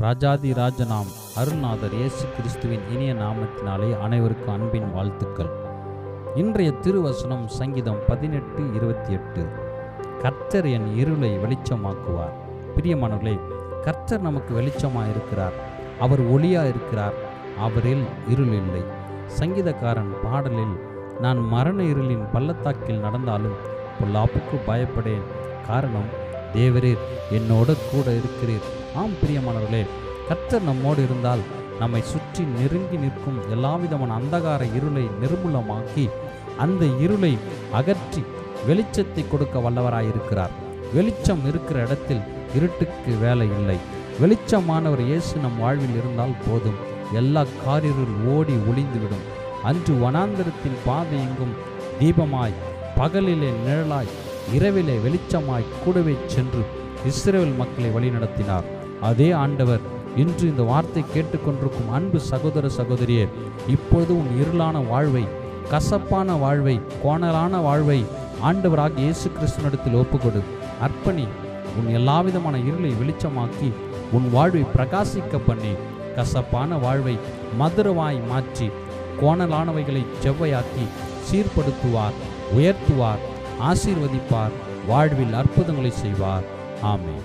ராஜாதி ராஜனாம் அருள்நாதர் இயேசு கிறிஸ்துவின் இனிய நாமத்தினாலே அனைவருக்கும் அன்பின் வாழ்த்துக்கள். இன்றைய திருவசனம் சங்கீதம் பதினெட்டு இருபத்தி எட்டு. கர்த்தர் என் இருளை வெளிச்சமாக்குவார். பிரியமானவர்களே கர்த்தர் நமக்கு வெளிச்சமாக இருக்கிறார் அவர் ஒளியாக இருக்கிறார் அவரில் இருள் இல்லை. சங்கீதக்காரன் பாடலில் நான் மரண இருளின் பள்ளத்தாக்கில் நடந்தாலும் பொல்லாப்புக்கு பயப்படேன். காரணம் தேவரீர் என்னோட கூட இருக்கிறீர். ஆம் பிரியமானவர்களே கர்த்தர் நம்மோடு இருந்தால் நம்மை சுற்றி நெருங்கி நிற்கும் எல்லாவிதமான அந்தகார இருளை நிர்மூலமாக்கி அந்த இருளை அகற்றி வெளிச்சத்தை கொடுக்க வல்லவராயிருக்கிறார். வெளிச்சம் இருக்கிற இடத்தில் இருட்டுக்கு வேலை இல்லை. வெளிச்சமானவர் இயேசு நம் வாழ்வில் இருந்தால் போதும். எல்லா காரிருள் ஓடி ஒளிந்துவிடும். அன்று வனாந்தரத்தின் பாதை எங்கும் தீபமாய் பகலிலே நிழலாய் இரவிலே வெளிச்சமாய் கூடவே சென்று இஸ்ரேல் மக்களை வழிநடத்தினார். அதே ஆண்டவர் இன்று இந்த வார்த்தை கேட்டுக்கொண்டிருக்கும் அன்பு சகோதர சகோதரியே இப்பொழுது உன் இருளான வாழ்வை கசப்பான வாழ்வை கோணலான வாழ்வை ஆண்டவராக இயேசு கிறிஸ்துவனிடத்தில் ஒப்புக்கொடு. அர்ப்பணி உன் எல்லாவிதமான இருளை வெளிச்சமாக்கி உன் வாழ்வை பிரகாசிக்க பண்ணி கசப்பான வாழ்வை மதுரவாய் மாற்றி கோணலானவைகளை செவ்வையாக்கி சீர்படுத்துவார் உயர்த்துவார். ஆசீர்வதிப்பார். வாழ்வில் அற்புதங்களை செய்வார். ஆமே